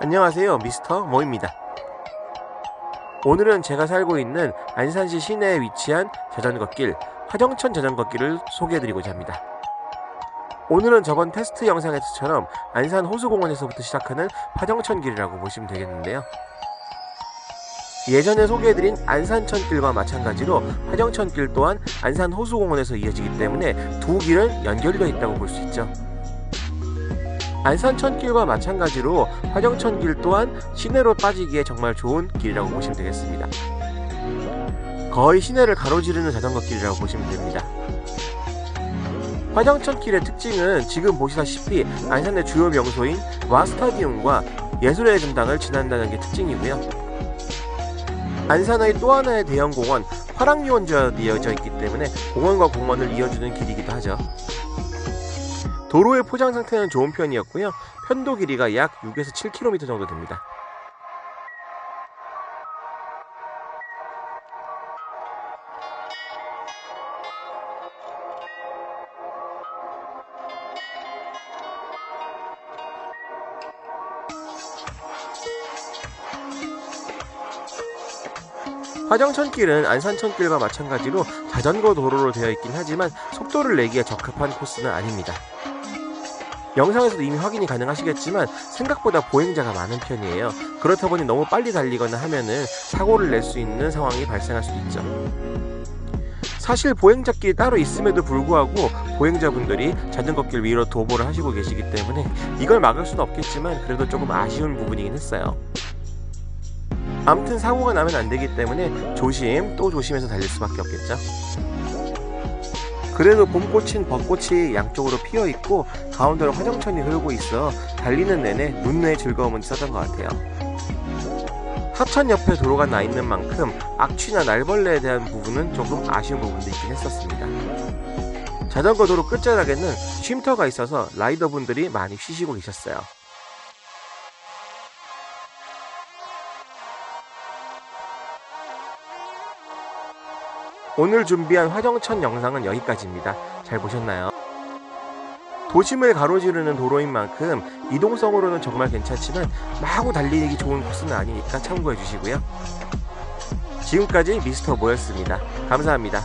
안녕하세요 미스터 모입니다. 오늘은 제가 살고 있는 안산시 시내에 위치한 자전거길 화정천 자전거길을 소개해드리고자 합니다. 오늘은 저번 테스트 영상에서처럼 안산 호수공원에서부터 시작하는 화정천길이라고 보시면 되겠는데요. 예전에 소개해드린 안산천길과 마찬가지로 화정천길 또한 안산 호수공원에서 이어지기 때문에 두 길은 연결되어 있다고 볼 수 있죠 안산천길과 마찬가지로 화정천길 또한 시내로 빠지기에 정말 좋은 길이라고 보시면 되겠습니다. 거의 시내를 가로지르는 자전거 길이라고 보시면 됩니다. 화정천길의 특징은 지금 보시다시피 안산의 주요 명소인 와스타디움과 예술의 전당을 지난다는 게 특징이고요. 안산의 또 하나의 대형 공원 화랑유원지와 이어져 있기 때문에 공원과 공원을 이어주는 길이기도 하죠. 도로의 포장 상태는 좋은 편이었고요. 편도 길이가 약 6에서 7km 정도 됩니다. 화정천길은 안산천길과 마찬가지로 자전거 도로로 되어 있긴 하지만 속도를 내기에 적합한 코스는 아닙니다. 영상에서도 이미 확인이 가능하시겠지만 생각보다 보행자가 많은 편이에요. 그렇다 보니 너무 빨리 달리거나 하면은 사고를 낼 수 있는 상황이 발생할 수도 있죠. 사실 보행자길이 따로 있음에도 불구하고 보행자분들이 자전거길 위로 도보를 하시고 계시기 때문에 이걸 막을 수는 없겠지만 그래도 조금 아쉬운 부분이긴 했어요. 아무튼 사고가 나면 안 되기 때문에 조심 또 조심해서 달릴 수밖에 없겠죠. 그래도 봄꽃인 벚꽃이 양쪽으로 피어 있고 가운데로 화정천이 흐르고 있어 달리는 내내 눈뇌의 즐거움은 있었던 것 같아요. 하천 옆에 도로가 나 있는 만큼 악취나 날벌레에 대한 부분은 조금 아쉬운 부분도 있긴 했었습니다. 자전거 도로 끝자락에는 쉼터가 있어서 라이더분들이 많이 쉬시고 계셨어요. 오늘 준비한 화정천 영상은 여기까지입니다. 잘 보셨나요? 도심을 가로지르는 도로인 만큼 이동성으로는 정말 괜찮지만 마구 달리기 좋은 코스는 아니니까 참고해 주시고요. 지금까지 미스터 모였습니다. 감사합니다.